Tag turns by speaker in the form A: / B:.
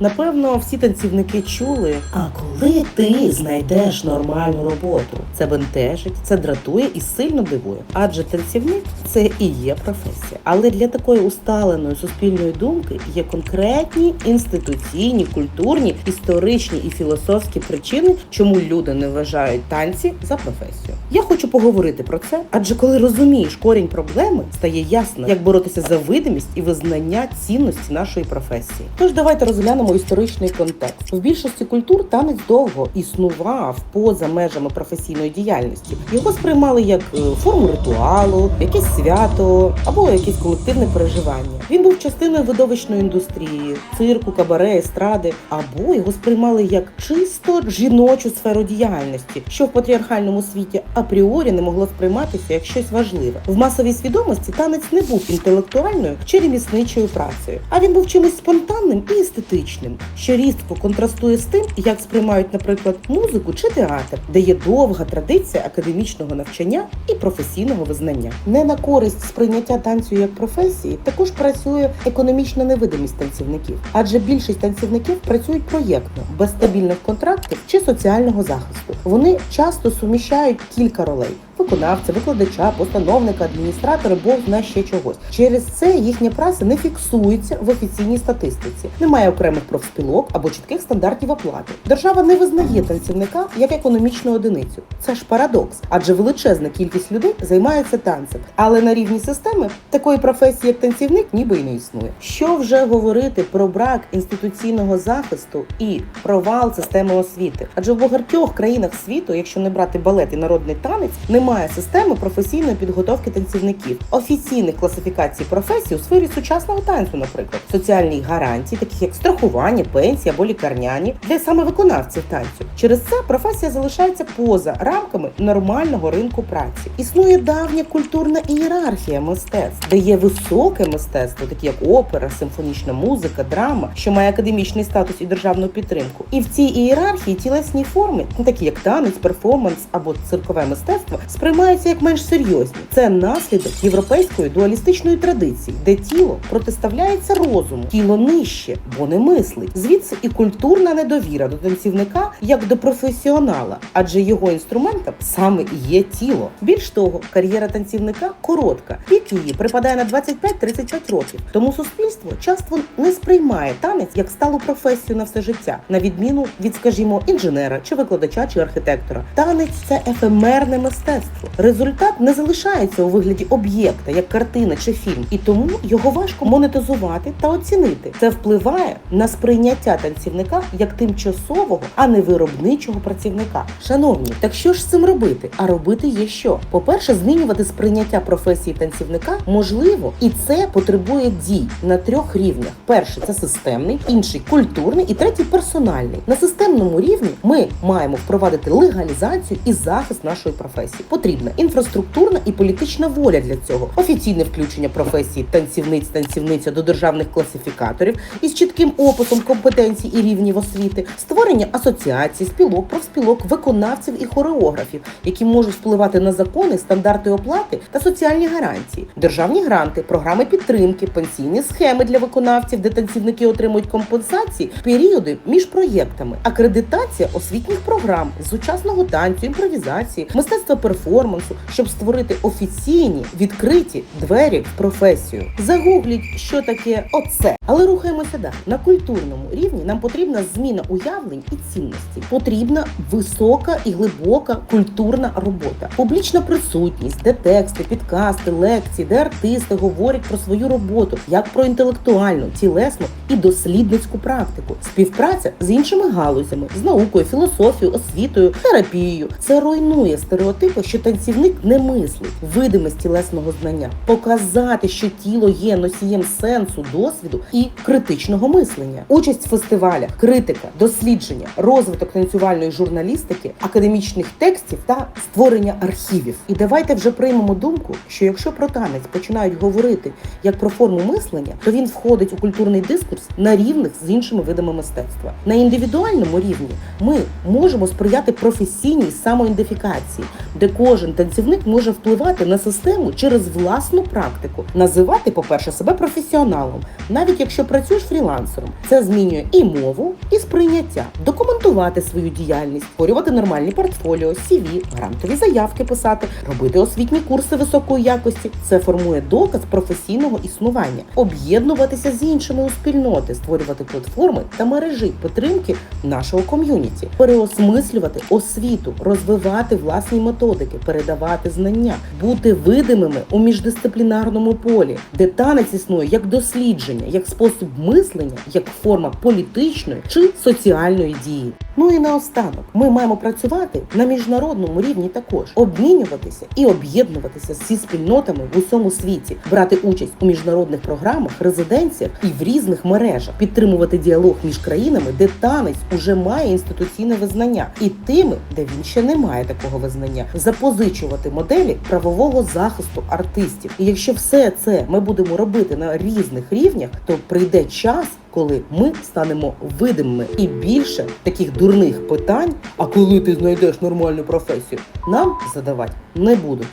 A: Напевно, всі танцівники чули. А коли ти знайдеш нормальну роботу, це бентежить, це дратує і сильно дивує. Адже танцівник це і є професія. Але для такої усталеної суспільної думки є конкретні інституційні, культурні, історичні і філософські причини, чому люди не вважають танці за професію. Я хочу поговорити про це, адже коли розумієш корінь проблеми, стає ясно, як боротися за видимість і визнання цінності нашої професії. Тож давайте розглянемо історичний контекст. В більшості культур танець довго існував поза межами професійної діяльності. Його сприймали як е, форму ритуалу, якесь свято або якесь колективне переживання. Він був частиною видовищної індустрії, цирку, кабаре, естради, або його сприймали як чисто жіночу сферу діяльності, що в патріархальному світі апріорі не могло сприйматися як щось важливе. В масовій свідомості танець не був інтелектуальною чи ремісничою працею, а він був чимось спонтанним і естетичним, що різко контрастує з тим, як сприймають, наприклад, музику чи театр, де є довга традиція академічного навчання і професійного визнання. Не на користь сприйняття танцю як професії також працює економічна невидимість танцівників, адже більшість танцівників працюють проєктно, без стабільних контрактів чи соціального захисту. Вони часто суміщають кілька ролей. Виконавця, викладача, постановника, адміністратора, бог зна ще чогось. Через це їхня праця не фіксується в офіційній статистиці. Немає окремих профспілок або чітких стандартів оплати. Держава не визнає танцівника як економічну одиницю. Це ж парадокс, адже величезна кількість людей займається танцем. Але на рівні системи такої професії, як танцівник, ніби й не існує. Що вже говорити про брак інституційного захисту і провал системи освіти? Адже в багатьох країнах світу, якщо не брати балет і народний танець, немає системи професійної підготовки танцівників, офіційних класифікацій професій у сфері сучасного танцю, наприклад, соціальних гарантій, таких як страхування, пенсії або лікарняні, для саме виконавців танцю. Через це професія залишається поза рамками нормального ринку праці. Існує давня культурна ієрархія мистецтв, де є високе мистецтво, такі як опера, симфонічна музика, драма, що має академічний статус і державну підтримку. І в цій ієрархії тілесні форми, такі як танець, перформанс або циркове мистецтво, сприймаються як менш серйозні. Це наслідок європейської дуалістичної традиції, де тіло протиставляється розуму, тіло нижче, бо не мислить. Звідси і культурна недовіра до танцівника як до професіонала, адже його інструментом саме є тіло. Більш того, кар'єра танцівника коротка. Пік її припадає на 25-35 років. Тому суспільство часто не сприймає танець як сталу професію на все життя, на відміну від, скажімо, інженера чи викладача чи архітектора. Танець це ефемерне мистецтво. Результат не залишається у вигляді об'єкта, як картина чи фільм, і тому його важко монетизувати та оцінити. Це впливає на сприйняття танцівника як тимчасового, а не виробничого працівника. Шановні, так що ж з цим робити? А робити є що? По-перше, змінювати сприйняття професії танцівника можливо, і це потребує дій на трьох рівнях: перший це системний, інший культурний і третій персональний. На системному рівні ми маємо впровадити легалізацію і захист нашої професії. Потрібна інфраструктурна і політична воля для цього, офіційне включення професії танцівниць танцівниця до державних класифікаторів із чітким описом компетенцій і рівнів освіти, створення асоціацій, спілок, профспілок, виконавців і хореографів, які можуть впливати на закони, стандарти оплати та соціальні гарантії, державні гранти, програми підтримки, пенсійні схеми для виконавців, де танцівники отримують компенсації, періоди між проєктами, акредитація освітніх програм з сучасного танцю, імпровізації, мистецтва перформансу, щоб створити офіційні відкриті двері в професію. Загугліть, що таке оце. Але рухаємося далі. На культурному рівні нам потрібна зміна уявлень і цінностей. Потрібна висока і глибока культурна робота, публічна присутність, де тексти, підкасти, лекції, де артисти говорять про свою роботу як про інтелектуальну, тілесну і дослідницьку практику, співпраця з іншими галузями, з наукою, філософією, освітою, терапією. Це руйнує стереотипи, що танцівник не мислить, видимість тілесного знання, показати, що тіло є носієм сенсу, досвіду і критичного мислення. Участь в фестивалях, критика, дослідження, розвиток танцювальної журналістики, академічних текстів та створення архівів. І давайте вже приймемо думку, що якщо про танець починають говорити як про форму мислення, то він входить у культурний дискурс на рівних з іншими видами мистецтва. На індивідуальному рівні ми можемо сприяти професійній самоідентифікації, де кожен танцівник може впливати на систему через власну практику, називати, по-перше, себе професіоналом, навіть якщо працюєш фрілансером. Це змінює і мову, і сприйняття, документувати свою діяльність, створювати нормальні портфоліо, CV, грантові заявки писати, робити освітні курси високої якості. Це формує доказ професійного існування, об'єднуватися з іншими у спільноти, створювати платформи та мережі підтримки нашого ком'юніті, переосмислювати освіту, розвивати власні методики, передавати знання, бути видимими у міждисциплінарному полі, де танець існує як дослідження, як спосіб мислення, як форма політичної чи соціальної дії. Ну і наостанок, ми маємо працювати на міжнародному рівні також, обмінюватися і об'єднуватися зі спільнотами в усьому світі, брати участь у міжнародних програмах, резиденціях і в різних мережах, підтримувати діалог між країнами, де танець уже має інституційне визнання, і тими, де він ще не має такого визнання, запозичувати моделі правового захисту артистів. І якщо все це ми будемо робити на різних рівнях, то прийде час. Коли ми станемо видимими і більше таких дурних питань, а коли ти знайдеш нормальну професію, нам задавати не будуть.